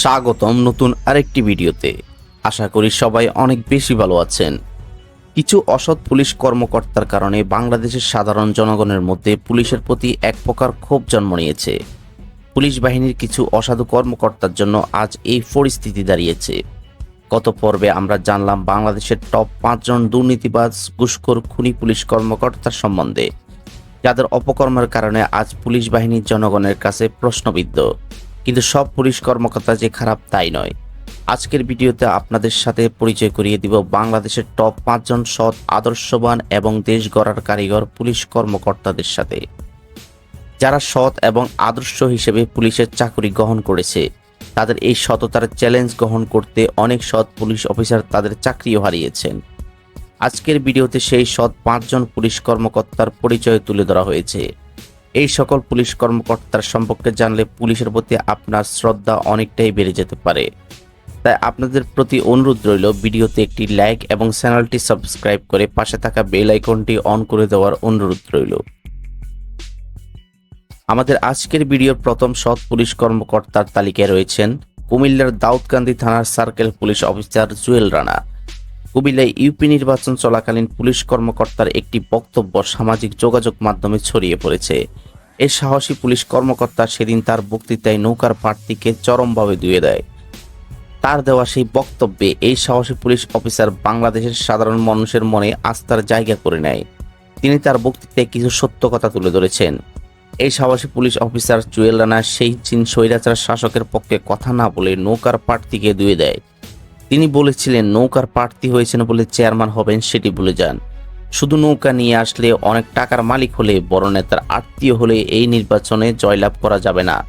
স্বাগতম নতুন আরেকটি ভিডিওতে। আশা করি সবাই অনেক বেশি ভালো আছেন। কিছু অসৎ পুলিশ কর্মকর্তার কারণে বাংলাদেশের সাধারণ জনগণের মধ্যে পুলিশের প্রতি এক প্রকার ক্ষোভ জন্ম নিয়েছে। পুলিশ বাহিনীর কিছু অসাধু কর্মকর্তার জন্য আজ এই পরিস্থিতি দাঁড়িয়েছে। গত পর্বে আমরা জানলাম বাংলাদেশের টপ পাঁচজন দুর্নীতিবাজ, ঘুষখোর, খুনি পুলিশ কর্মকর্তার সম্বন্ধে। যাদের অপকর্মের কারণে আজ পুলিশ বাহিনীর জনগণের কাছে প্রশ্নবিদ্ধ। কিন্তু সব পুলিশ কর্মকর্তা যে খারাপ তাই নয়। আজকের ভিডিওতে আপনাদের সাথে পরিচয় করিয়ে দিব বাংলাদেশের টপ পাঁচজন সৎ, আদর্শবান এবং দেশ গড়ার কারিগর পুলিশ কর্মকর্তাদের সাথে। যারা সৎ এবং আদর্শ হিসেবে পুলিশের চাকরি গ্রহণ করেছে, তাদের এই সততার চ্যালেঞ্জ গ্রহণ করতে অনেক সৎ পুলিশ অফিসার তাদের চাকরিও হারিয়েছেন। আজকের ভিডিওতে সেই সৎ পাঁচজন পুলিশ কর্মকর্তার পরিচয় তুলে ধরা হয়েছে। এই সকল পুলিশ কর্মকর্তার সম্পর্কে জানলে পুলিশের প্রতি আপনার শ্রদ্ধা অনেকটাই বেড়ে যেতে পারে। তাই আপনাদের প্রতি অনুরোধ রইল ভিডিওতে একটি লাইক এবং চ্যানেলটি সাবস্ক্রাইব করে পাশে থাকা বেল আইকনটি অন করে দেওয়ার অনুরোধ রইল। আমাদের আজকের ভিডিওর প্রথম সৎ পুলিশ কর্মকর্তার তালিকায় রয়েছেন কুমিল্লার দাউদকান্দি থানার circle police officer Jewel Rana. কুমিল্লায় ইউপি নির্বাচন চলাকালীন পুলিশ কর্মকর্তার একটি বক্তব্য সামাজিক যোগাযোগ মাধ্যমে ছড়িয়ে পড়েছে। এই সাহসী পুলিশ কর্মকর্তা সেদিন তার বক্তৃতায় নৌকার প্রার্থীকে চরমভাবে দুয়ে দেয়। তার দেওয়া সেই বক্তব্যে এই সাহসী পুলিশ অফিসার বাংলাদেশের সাধারণ মানুষের মনে আস্থার জায়গা করে নেয়। তিনি তার বক্তৃতায় কিছু সত্য কথা তুলে ধরেছেন। এই সাহসী পুলিশ অফিসার জুয়েল রানা সেই চীন স্বৈরাচার শাসকের পক্ষে কথা না বলে নৌকার প্রার্থীকে দুয়ে দেয়। তিনি বলেছিলেন, নৌকার প্রার্থী হয়েছেন বলে চেয়ারম্যান হবেন সেটি ভুলে যান। শুধু নৌকা নিয়ে আসলে অনেক টাকার মালিক হলে বড় নেতার আত্মীয় হলে এই নির্বাচনে জয়লাভ করা যাবে না।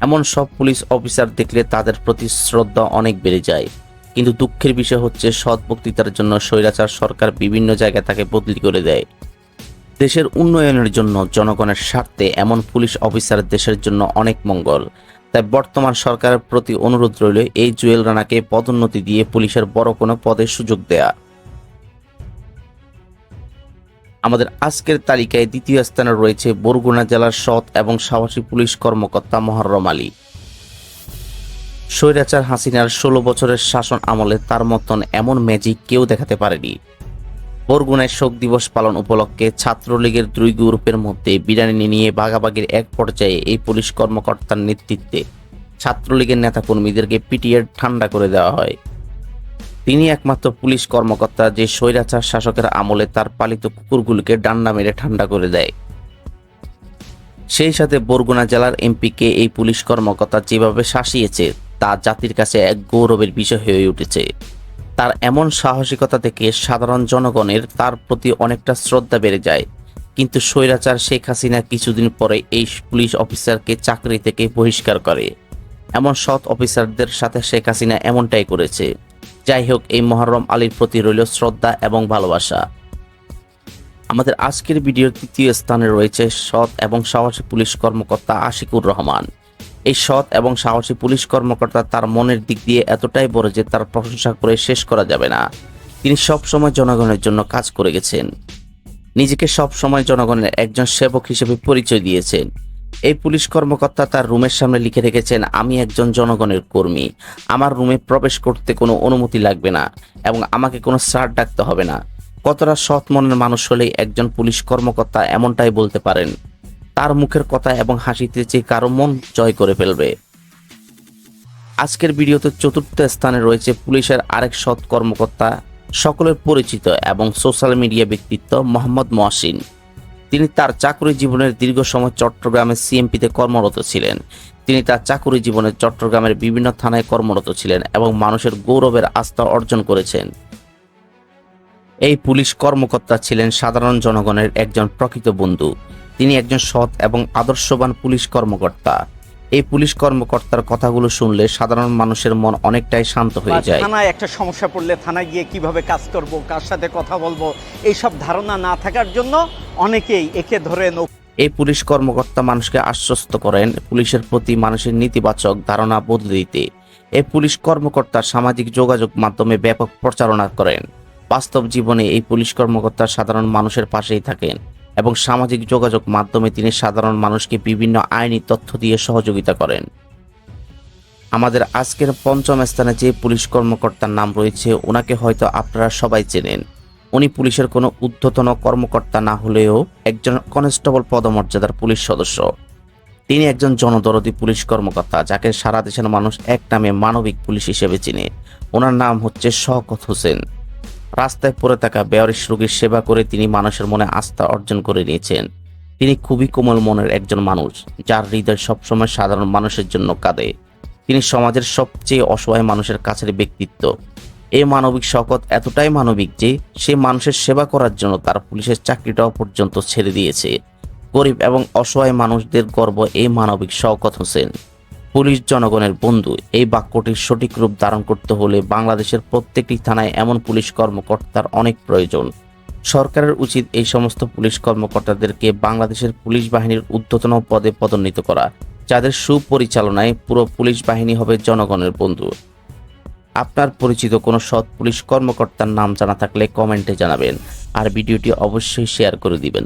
এমন সব পুলিশ অফিসার দেখলে তাদের প্রতি শ্রদ্ধা অনেক বেড়ে যায়। কিন্তু দুঃখের বিষয় হচ্ছে, সৎ বক্তৃতার জন্য স্বৈরাচার সরকার বিভিন্ন জায়গায় তাকে বদলি করে দেয়। দেশের উন্নয়নের জন্য, জনগণের স্বার্থে এমন পুলিশ অফিসার দেশের জন্য অনেক মঙ্গল। তাই বর্তমান সরকারের প্রতি অনুরোধ রইল, এই জুয়েল রানাকে পদোন্নতি দিয়ে পুলিশের বড় কোনো পদে সুযোগ দেয়া। আমাদের আজকের তালিকায় দ্বিতীয় স্থানে রয়েছে বরগুনা জেলার সৎ এবং সাহসী পুলিশ কর্মকর্তা মহরম আলী। স্বৈরাচার হাসিনার ষোলো বছরের শাসন আমলে তার মতন এমন ম্যাজিক কেউ দেখাতে পারেনি। বরগুনায় শোক দিবস পালন উপলক্ষে ছাত্রলীগের দুই গ্রুপের মধ্যে বিরিয়ানি নিয়ে বাগাবাগির এক পর্যায়ে এই পুলিশ কর্মকর্তার নেতৃত্বে ছাত্রলীগের নেতাকর্মীদেরকে পিটিয়ে ঠান্ডা করে দেওয়া হয়। তিনি একমাত্র পুলিশ কর্মকর্তা যে স্বৈরাচার শাসকের আমলে তার পালিত কুকুরগুলোকে ডান্ডা মেরে ঠান্ডা করে দেয়। সেই সাথে বরগুনা জেলার এমপিকে এই পুলিশ কর্মকর্তা যেভাবে শাসিয়েছে, তা জাতির কাছে এক গৌরবের বিষয় হয়ে উঠেছে। তার এমন সাহসিকতা থেকে সাধারণ জনগণের তার প্রতি অনেকটা শ্রদ্ধা বেড়ে যায়। কিন্তু স্বৈরাচার শেখ হাসিনা কিছুদিন পরে এই পুলিশ অফিসারকে চাকরি থেকে বহিষ্কার করে। এমন সৎ অফিসারদের সাথে শেখ হাসিনা এমনটাই করেছে। যাই হোক, এই মহরম আলীর প্রতি রইল শ্রদ্ধা এবং ভালোবাসা। আমাদের আজকের ভিডিওর তৃতীয় স্থানে রয়েছে সৎ এবং সাহসী পুলিশ কর্মকর্তা আশিকুর রহমান। এই সৎ এবং সাহসী পুলিশ কর্মকর্তা তার মনের দিক দিয়ে এতটাই বড় যে তার প্রশংসা করে শেষ করা যাবে না। তিনি সব সময় জনগণের জন্য কাজ করে গেছেন। নিজেকে সব সময় জনগণের একজন সেবক হিসেবে পরিচয় দিয়েছেন। এই পুলিশ কর্মকর্তা তার রুমের সামনে লিখে রেখেছেন, আমি একজন জনগণের কর্মী। আমার রুমে প্রবেশ করতে কোনো অনুমতি লাগবে না এবং আমাকে কোনো স্যার ডাকতে হবে না। কতটা সৎ মনের মানুষ হলেই একজন পুলিশ কর্মকর্তা এমনটাই বলতে পারেন। তার মুখের কথা এবং হাসিতে যে কারও মন জয় করে ফেলবে। আজকের ভিডিওতে চতুর্থ স্থানে রয়েছে পুলিশের আরেক সৎ কর্মকর্তা, সকলের পরিচিত এবং সোশ্যাল মিডিয়া ব্যক্তিত্ব মোহাম্মদ মহসিন। তিনি তার চাকরি জীবনের দীর্ঘ সময় চট্টগ্রামের সিএমপিতে কর্মরত ছিলেন। তিনি তার চাকরি জীবনে চট্টগ্রামের বিভিন্ন থানায় কর্মরত ছিলেন এবং মানুষের গৌরবের আস্থা অর্জন করেছেন। এই পুলিশ কর্মকর্তা ছিলেন সাধারণ জনগণের একজন প্রকৃত বন্ধু। তিনি একজন সৎ এবং আদর্শবান পুলিশ কর্মকর্তা। এই পুলিশ কর্মকর্তার কথাগুলো শুনলে সাধারণ মানুষের মন অনেকটাই শান্ত হয়ে যায়। থানায় একটা সমস্যা পড়লে থানায় গিয়ে কীভাবে কাজ করব কার সাথে কথা বলব এইসব ধারণা না থাকার জন্য অনেকেই একে ধরে এই পুলিশ কর্মকর্তা মানুষকে আশ্বস্ত করেন। পুলিশের প্রতি মানুষের নেতিবাচক ধারণা বদলে দিতে। এই পুলিশ কর্মকর্তা সামাজিক যোগাযোগ মাধ্যমে ব্যাপক প্রচারণা করেন। বাস্তব জীবনে এই পুলিশ কর্মকর্তা সাধারণ মানুষের পাশেই থাকেন এবং সামাজিক যোগাযোগ মাধ্যমে তিনি সাধারণ মানুষকে বিভিন্ন আইনি তথ্য দিয়ে সহযোগিতা করেন। আমাদের আজকের পঞ্চম স্থানে যে পুলিশ কর্মকর্তার নাম রয়েছে, ওনাকে হয়তো আপনারা সবাই চেনেন। উনি পুলিশের কোনো ঊর্ধ্বতন কর্মকর্তা না হলেও একজন কনস্টেবল পদমর্যাদার পুলিশ সদস্য। তিনি একজন জনদরদি পুলিশ কর্মকর্তা, যাকে সারা দেশের মানুষ এক নামে মানবিক পুলিশ হিসেবে চিনে। ওনার নাম হচ্ছে শওকত হোসেন। রাস্তায় পড়ে থাকা বেয়ারিশ রোগীর সেবা করে তিনি মানুষের মনে আস্থা অর্জন করে নিয়েছেন। তিনি খুবই কোমল মনের একজন মানুষ, যার হৃদয় সবসময় সাধারণ মানুষের জন্য কাঁদে। তিনি সমাজের সবচেয়ে অসহায় মানুষের কাছের ব্যক্তিত্ব। এই মানবিক শকত এতটাই মানবিক যে সে মানুষের সেবা করার জন্য তার পুলিশের চাকরিটাও পর্যন্ত ছেড়ে দিয়েছে। গরিব এবং অসহায় মানুষদের গর্ব এই মানবিক শওকত হোসেন। পুলিশ জনগণের বন্ধু, এই বাক্যটির সঠিক রূপ ধারণ করতে হলে বাংলাদেশের প্রত্যেকটি থানায় এমন পুলিশ কর্মকর্তার অনেক প্রয়োজন। সরকারের উচিত এই সমস্ত পুলিশ কর্মকর্তাদেরকে বাংলাদেশের পুলিশ বাহিনীর ঊর্ধ্বতন পদে পদোন্নীত করা, যাদের সুপরিচালনায় পুরো পুলিশ বাহিনী হবে জনগণের বন্ধু। আপনার পরিচিত কোনো সৎ পুলিশ কর্মকর্তার নাম জানা থাকলে কমেন্টে জানাবেন। আর ভিডিওটি অবশ্যই শেয়ার করে দিবেন।